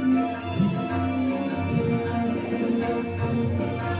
Thank you.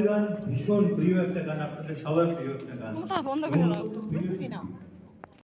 গান ভীষণ প্রিয় একটা গান আপনাদের সবার প্রিয় একটা গান।